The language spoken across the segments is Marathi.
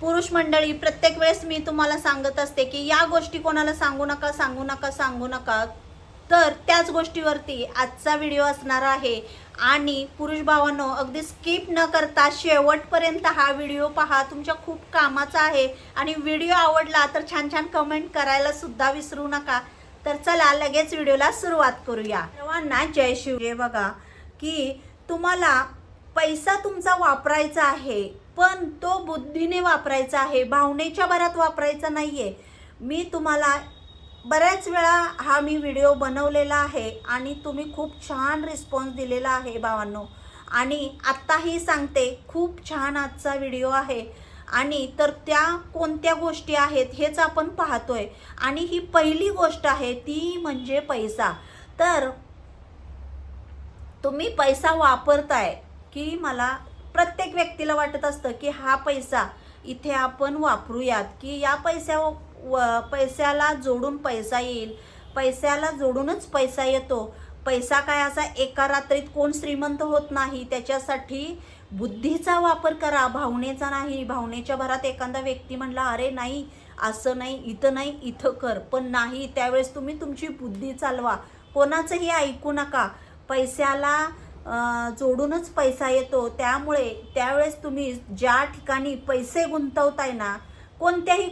पुरुष मंडळी प्रत्येक वेळेस मी तुम्हाला सांगत असते की या गोष्टी कोणाला सांगू नका सांगू नका सांगू नका. तर त्याच गोष्टीवरती आजचा व्हिडिओ असणार आहे. आणि पुरुष भावांनो अगदी स्किप न करता शेवटपर्यंत हा व्हिडिओ पहा. तुमच्या खूप कामाचा आहे. आणि व्हिडिओ आवडला तर छान छान कमेंट करायला सुद्धा विसरू नका. तर चला लगेच व्हिडिओला सुरुवात करूया. सर्वांना जय शिव. जे बघा की तुम्हाला पैसा तुमचा वापरायचा आहे. पण तो बुद्धीने वापरायचा आहे भावनेच्या भरात वापरायचा नाही आहे मी तुम्हाला बऱ्याच वेळा हा मी व्हिडिओ बनवलेला आहे आणि तुम्ही खूप छान रिस्पॉन्स दिलेला आहे भावांनो. आणि आत्ताही सांगते खूप छान आजचा व्हिडिओ आहे. आणि तर त्या कोणत्या गोष्टी आहेत हेच आपण पाहतोय. आणि ही पहिली गोष्ट आहे ती म्हणजे पैसा. तर तुम्ही पैसा वापरताय की मला प्रत्येक व्यक्तीला वाटत असतं की हा पैसा इथे आपण वापरूयात की या पैसा व- पैशाला जोडून पैसा येईल पैशाला जोडूनच पैसा येतो. पैसा काय असा एका रात्रीत कोण श्रीमंत होत नाही त्याच्यासाठी बुद्धीचा वापर करा भावनेचा नाही. भावनेच्या भरात एखादा व्यक्ती म्हणला अरे नाही असं नाही इथं नाही इथं कर. पण नाही त्यावेळेस तुम्ही तुमची बुद्धी चालवा. कोणाचंही ऐकू नका. पैशाला जोडूनच पैसा येतो. त्यामुळे त्यावेळेस तुम्ही ज्या ठिकाणी पैसे गुंतवताय ना कोणत्याही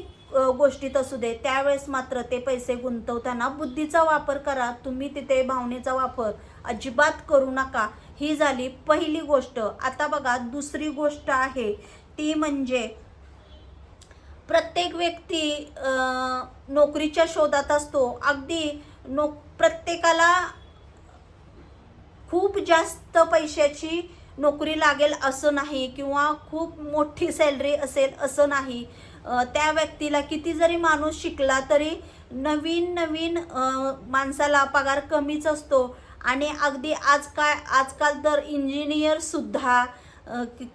गोष्टीत असू दे त्यावेळेस मात्र ते पैसे गुंतवताना बुद्धीचा वापर करा. तुम्ही तिथे भावनेचा वापर अजिबात करू नका. ही झाली पहिली गोष्ट. आता बघा दुसरी गोष्ट आहे. ती म्हणजे प्रत्येक व्यक्ती नोकरीच्या शोधात असतो. अगदी नो प्रत्येकाला खूप जास्त पैशाची नोकरी लागेल असं नाही किंवा खूप मोठी सॅलरी असेल असं नाही. त्या व्यक्तीला किती जरी माणूस शिकला तरी नवीन नवीन माणसाला पगार कमीच असतो. आणि अगदी आज काय आजकाल तर इंजिनियरसुद्धा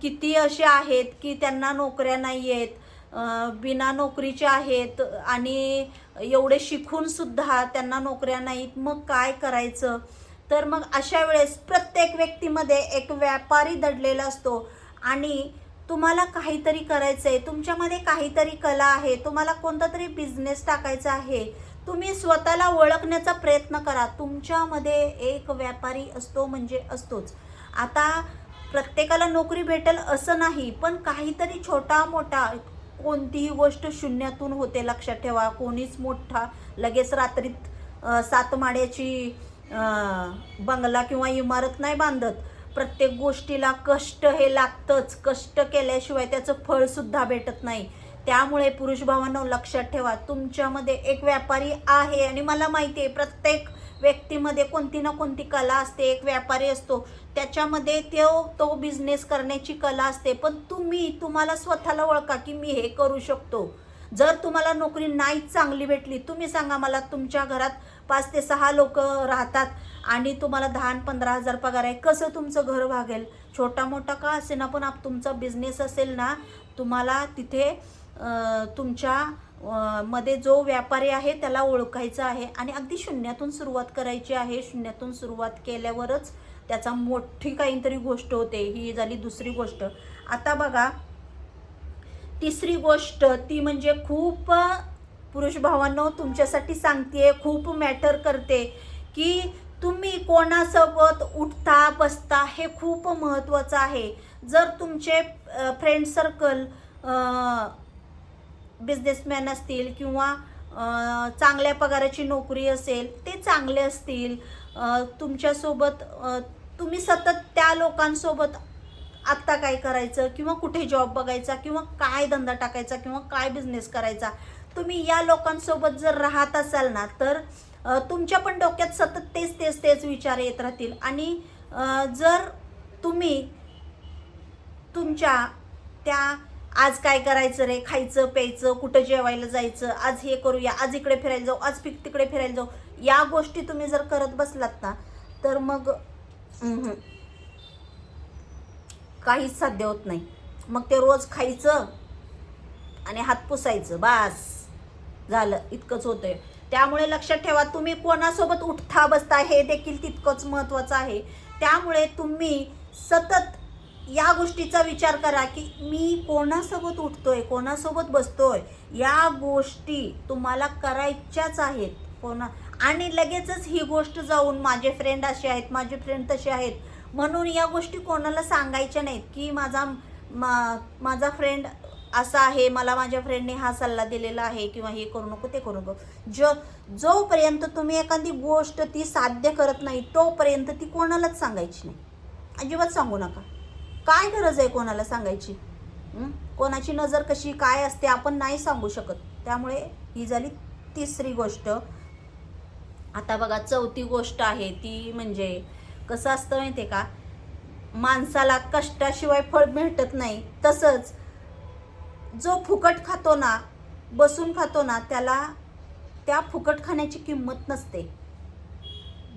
किती असे आहेत की त्यांना नोकऱ्या नाही आहेत बिना नोकरीचे आहेत आणि एवढे शिकूनसुद्धा त्यांना नोकऱ्या नाहीत. मग काय करायचं? तर मग अशा वेळेस प्रत्येक व्यक्तीमध्ये एक व्यापारी दडलेला असतो. आणि तुम्हाला काहीतरी करायचं आहे तुमच्यामध्ये काहीतरी कला आहे तुम्हाला कोणता तरी बिझनेस टाकायचा आहे तुम्ही स्वतःला ओळखण्याचा प्रयत्न करा. तुमच्यामध्ये एक व्यापारी असतो म्हणजे असतोच. आता प्रत्येकाला नोकरी भेटेल असं नाही पण काहीतरी छोटा मोठा कोणतीही गोष्ट शून्यातून होते लक्षात ठेवा. कोणीच मोठा लगेच रात्रीत सातमाड्याची सात माड्याची बंगला किंवा इमारत नाही बांधत. प्रत्येक गोष्टीला कष्ट हे लागतंच. कष्ट केल्याशिवाय त्याचं फळसुद्धा भेटत नाही. त्यामुळे पुरुष भावांना लक्षात ठेवा तुमच्यामध्ये एक व्यापारी आहे आणि मला माहिती आहे प्रत्येक व्यक्तीमध्ये कोणती ना कोणती कला असते. एक व्यापारी असतो. त्याच्यामध्ये तो तो बिझनेस करण्याची कला असते. पण तुम्ही तुम्हाला स्वतःला ओळखा की मी हे करू शकतो. जर तुम्हाला नोकरी नाही चांगली भेटली तुम्ही सांगा मला तुमच्या घरात पाच ते सहा लोक राहतात आणि तुम्हाला दहा आणि पंधरा हजार पगार आहे कसं तुमचं घर भागेल? छोटा मोठा का असे ना पण आप तुमचा बिझनेस असेल ना तुम्हाला तिथे तुमच्या मध्ये जो व्यापारी आहे त्याला ओळखायचा आहे आणि अगदी शून्यातून सुरुवात करायची आहे. शून्यातून सुरुवात केल्यावरच त्याचा मोठी काहीतरी गोष्ट होते. ही झाली दुसरी गोष्ट. आता बघा तिसरी गोष्ट ती म्हणजे खूप पुरुष भावांनो तुमच्यासाठी सांगते खूप मॅटर करते की तुम्ही कोणासोबत उठता बसता हे खूप महत्त्वाचं आहे. जर तुमचे फ्रेंड सर्कल बिझनेसमॅन असतील किंवा चांगल्या पगाराची नोकरी असेल ते चांगले असतील. तुमच्यासोबत तुम्ही सतत त्या लोकांसोबत आत्ता काय करायचं किंवा कुठे जॉब बघायचा किंवा काय धंदा टाकायचा किंवा काय बिझनेस करायचा. तुम्ही या लोकांसोबत जर राहत असाल ना तर तुमच्या पण डोक्यात सतत तेच तेच तेच विचार येत राहतील. आणि जर तुम्ही तुमच्या त्या आज काय करायचं रे खायचं प्यायचं कुठं जेवायला जायचं आज हे करूया आज इकडे फिरायला जाऊ आज पिक तिकडे फिरायला जाऊ या गोष्टी तुम्ही जर करत बसलात ना तर मग काहीच साध्य होत नाही. मग ते रोज खायचं आणि हात पुसायचं बास. झालं इतकंच होतंय. त्यामुळे लक्षात ठेवा तुम्ही कोणासोबत उठता बसता हे देखील तितकंच महत्त्वाचं आहे. त्यामुळे तुम्ही सतत या गोष्टीचा विचार करा की मी कोणासोबत उठतोय कोणासोबत बसतोय या गोष्टी तुम्हाला करायच्याच आहेत. कोणा आणि लगेचच ही गोष्ट जाऊन माझे फ्रेंड असे आहेत माझे फ्रेंड तसे आहेत. म्हणून या गोष्टी कोणाला सांगायच्या नाहीत की माझा मा, माझा फ्रेंड असा आहे मला माझ्या फ्रेंडने हा सल्ला दिलेला आहे किंवा हे करू नको ते करू नको. जो जोपर्यंत तुम्ही एखादी गोष्ट ती साध्य करत नाही तोपर्यंत ती कोणालाच सांगायची नाही. अजिबात सांगू नका. काय गरज आहे कोणाला सांगायची? कोणाची नजर कशी काय असते आपण नाही सांगू शकत. त्यामुळे ही झाली तिसरी गोष्ट. आता बघा चौथी गोष्ट आहे ती म्हणजे कसं असतं माहिती आहे का? माणसाला कष्टाशिवाय फळ भेटत नाही. तसंच जो फुकट खातो ना बसून खातो ना त्याला त्या फुकट खाण्याची किंमत नसते.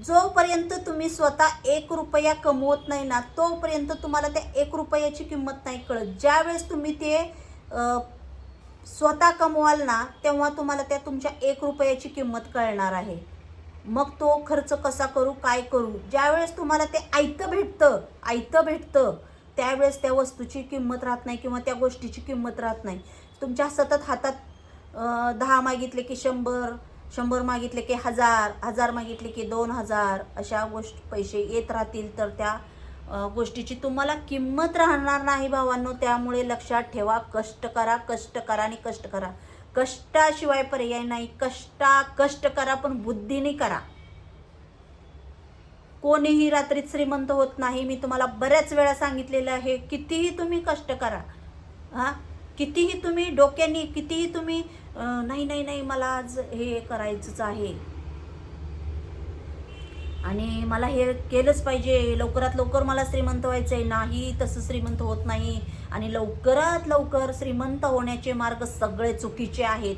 जोपर्यंत तुम्ही स्वतः एक रुपया कमवत नाही ना तोपर्यंत तुम्हाला त्या एक रुपयाची किंमत नाही कळत. ज्यावेळेस तुम्ही ते स्वतः कमवाल ना तेव्हा तुम्हाला त्या तुमच्या एक रुपयाची किंमत कळणार आहे. मग तो खर्च कसा करू काय करू? ज्यावेळेस तुम्हाला ते ऐकतं भेटतं आयतं भेटतं त्यावेळेस त्या वस्तूची किंमत राहत नाही किंवा त्या गोष्टीची किंमत राहत नाही. तुमच्या सतत हातात दहा मागितले की शंभर शंभर मागितले की हजार हजार मागितले की दोन हजार अशा गोष्ट पैसे येत राहतील तर त्या गोष्टीची तुम्हाला किंमत राहणार नाही भावांनो. त्यामुळे लक्षात ठेवा कष्ट करा कष्ट करा आणि कष्ट करा. कष्टाशिवाय पर्याय नाही. कष्टा कष्ट करा पण बुद्धीने करा. कोणीही रात्रीत श्रीमंत होत नाही. मी तुम्हाला बऱ्याच वेळा सांगितलेलं आहे कितीही तुम्ही कष्ट करा हा? कितीही तुम्ही डोक्याने कितीही तुम्ही नाही नाही नाही मला आज हे करायचंच आहे. आणि मला हे केलंच पाहिजे. लवकरात लवकर मला श्रीमंत व्हायचं आहे नाही तसं श्रीमंत होत नाही. आणि लवकरात लवकर श्रीमंत होण्याचे मार्ग सगळे चुकीचे आहेत.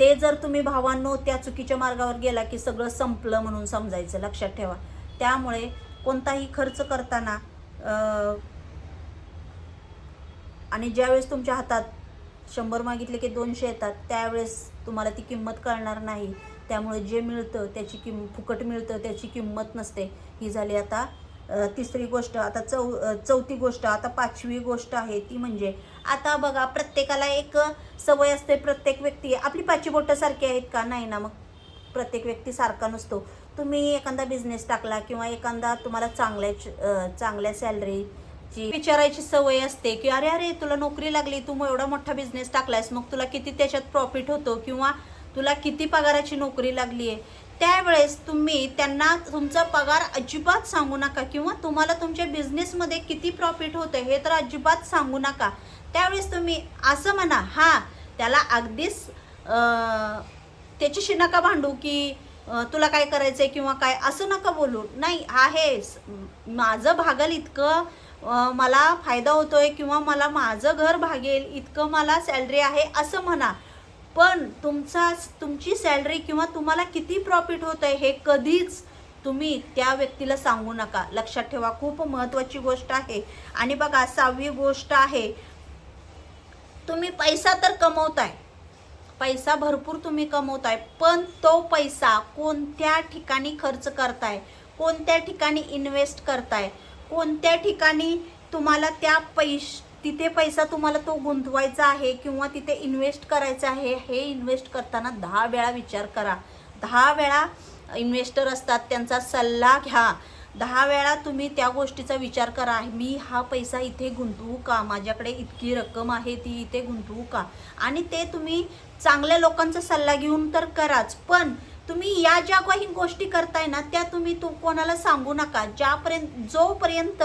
ते जर तुम्ही भावांनो त्या चुकीच्या मार्गावर गेला की सगळं संपलं म्हणून समजायचं लक्षात ठेवा. त्यामुळे कोणताही खर्च करताना आणि ज्यावेळेस तुमच्या हातात शंभर मागितले की दोनशे येतात त्यावेळेस तुम्हाला ती किंमत कळणार नाही. त्यामुळे जे मिळतं त्याची किंम फुकट मिळतं त्याची किंमत नसते. ही झाली आता तिसरी गोष्ट आता चौ चौथी गोष्ट आता पाचवी गोष्ट आहे ती म्हणजे आता बघा प्रत्येकाला एक सवय असते. प्रत्येक व्यक्ती आपली पाचवी बोटं सारखी आहेत का? नाही ना मग. प्रत्येक व्यक्ती सारखा नसतो. तुम्ही एखादा बिझनेस टाकला किंवा एखादा तुम्हाला चांगल्या चांगल्या सॅलरीची विचारायची सवय असते की अरे अरे तुला नोकरी लागली तू मग एवढा मोठा बिझनेस टाकलायस मग तुला किती त्याच्यात प्रॉफिट होतो? किंवा तुला किती पगाराची नोकरी लागली आहे? त्यावेळेस तुम्ही त्यांना तुमचा पगार अजिबात सांगू नका किंवा तुम्हाला तुमच्या बिझनेसमध्ये किती प्रॉफिट होतं हे तर अजिबात सांगू नका. त्यावेळेस तुम्ही असं म्हणा हां त्याला अगदीच त्याच्याशी नका भांडू की तुला काय करायचंय किंवा काय असं नका बोलू. नाही आहे हे माझं भागल इतकं मला फायदा होतोय किंवा मला माझं घर भागेल इतकं मला सॅलरी आहे असं म्हणा. पण तुमचा तुमची सॅलरी किंवा तुम्हाला किती प्रॉफिट होत आहे हे कधीच तुम्ही त्या व्यक्तीला सांगू नका. लक्षात ठेवा खूप महत्त्वाची गोष्ट आहे. आणि बघा सहावी गोष्ट आहे तुम्ही पैसा तर कमवताय. पैसा भरपूर तुम्ही कमवताय पण तो पैसा कोणत्या ठिकाणी खर्च करताय? कोणत्या ठिकाणी इन्व्हेस्ट करताय? कोणत्या ठिकाणी तुम्हाला त्या पैश तिथे पैसा तुम्हाला तो गुंतवायचा आहे किंवा तिथे इन्व्हेस्ट करायचा आहे हे इन्व्हेस्ट करताना दहा वेळा विचार करा. दहा वेळा इन्व्हेस्टर असतात त्यांचा सल्ला घ्या. दहा वेळा तुम्ही त्या गोष्टीचा विचार करा मी हा पैसा इथे गुंतवू का? माझ्याकडे इतकी रक्कम आहे ती इथे गुंतवू का? आणि ते तुम्ही चांगल्या लोकांचा सल्ला घेऊन तर कराच पण तुम्ही या ज्या काही गोष्टी करताय ना त्या तुम्ही तो कोणाला सांगू नका. ज्यापर्यंत जोपर्यंत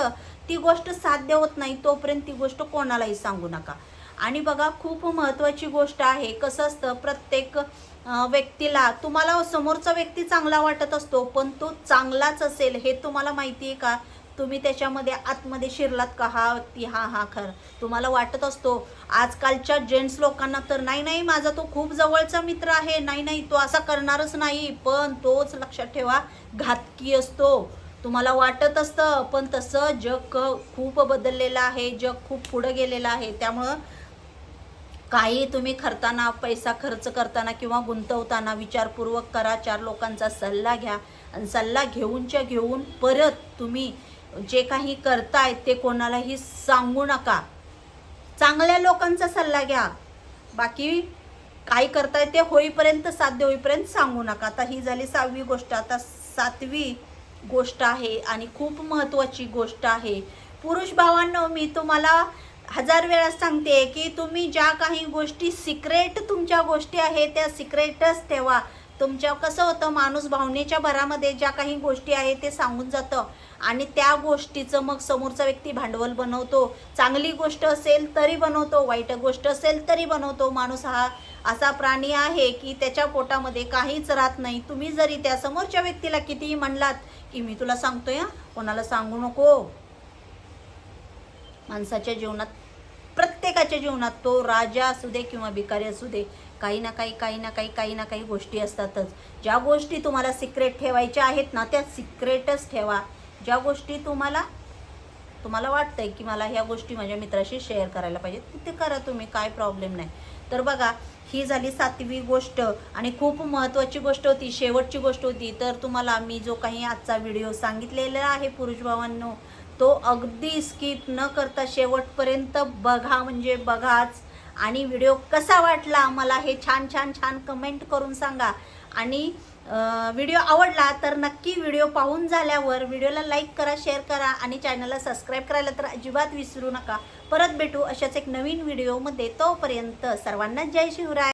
ती गोष्ट साध्य होत नाही तोपर्यंत ती गोष्ट कोणालाही सांगू नका. आणि बघा खूप महत्त्वाची गोष्ट आहे कसं असतं प्रत्येक व्यक्तीला तुम्हाला समोरचा व्यक्ती चांगला वाटत असतो पण तो चांगलाच असेल हे तुम्हाला माहिती आहे का? तुम्ही त्याच्यामध्ये आतमध्ये शिरलात का? हा व्यक्ती हा हा खर. तुम्हाला वाटत असतो आजकालच्या जेंट्स लोकांना तर नाही नाही माझा तो खूप जवळचा मित्र आहे नाही नाही तो असा करणारच नाही. पण तोच लक्षात ठेवा घातकी असतो. तुम्हाला वाटत असतं पण तसं जग खूप बदललेलं आहे जग खूप पुढं गेलेलं आहे. त्यामुळं काही तुम्ही करताना पैसा खर्च करताना किंवा गुंतवताना विचारपूर्वक करा चार लोकांचा सल्ला घ्या आणि सल्ला घेऊनच्या घेऊन परत तुम्ही जे काही करताय ते कोणालाही सांगू नका. चांगल्या लोकांचा सल्ला घ्या. बाकी काय करताय ते होईपर्यंत साध्य होईपर्यंत सांगू नका. आता ही झाली सहावी गोष्ट. आता सातवी गोष्ट आहे आणि खूप महत्त्वाची गोष्ट आहे. पुरुष भावांनो मी तुम्हाला हजार वेळा सांगते की तुम्ही ज्या काही गोष्टी सिक्रेट तुमच्या गोष्टी आहेत त्या सिक्रेटच ठेवा. तुमच्या कसं होतं माणूस भावनेच्या भरामध्ये ज्या काही गोष्टी आहेत ते सांगून जातं. आणि त्या गोष्टीचं मग समोरचा व्यक्ती भांडवल बनवतो. चांगली गोष्ट असेल तरी बनवतो वाईट गोष्ट असेल तरी बनवतो. माणूस हा असा प्राणी आहे की त्याच्या पोटामध्ये काहीच राहत नाही. तुम्ही जरी त्या समोरच्या व्यक्तीला कितीही म्हणलात की मी तुला सांगतोय कोणाला सांगू नको. माणसाच्या जीवनात प्रत्येकाच्या जीवनात तो राजा असू दे किंवा भिकारी असू दे काही ना काही काही ना काही काही ना काही गोष्टी असतातच. ज्या गोष्टी तुम्हाला सिक्रेट ठेवायच्या आहेत ना त्या सिक्रेटच ठेवा. ज्या गोष्टी तुम्हाला तुम्हाला वाटतंय की मला ह्या गोष्टी माझ्या मित्राशी शेअर करायला पाहिजे ते करा तुम्ही काय प्रॉब्लेम नाही. तर बघा ही झाली सातवी गोष्ट आणि खूप महत्त्वाची गोष्ट होती शेवटची गोष्ट होती. तर तुम्हाला मी जो काही आजचा व्हिडिओ सांगितलेला आहे पुरुष भावांनो तो अगदी स्किप न करता शेवटपर्यंत बघा म्हणजे बघाच. आणि व्हिडिओ कसा वाटला मला हे छान छान छान कमेंट करून सांगा. आणि व्हिडिओ आवडला तर नक्की व्हिडिओ पाहून झाल्यावर व्हिडिओला लाईक करा शेअर करा आणि चॅनलला सबस्क्राईब करायला तर अजिबात विसरू नका. परत भेटू अशाच एक नवीन व्हिडिओमध्ये तोपर्यंत सर्वांना जय शिवराय.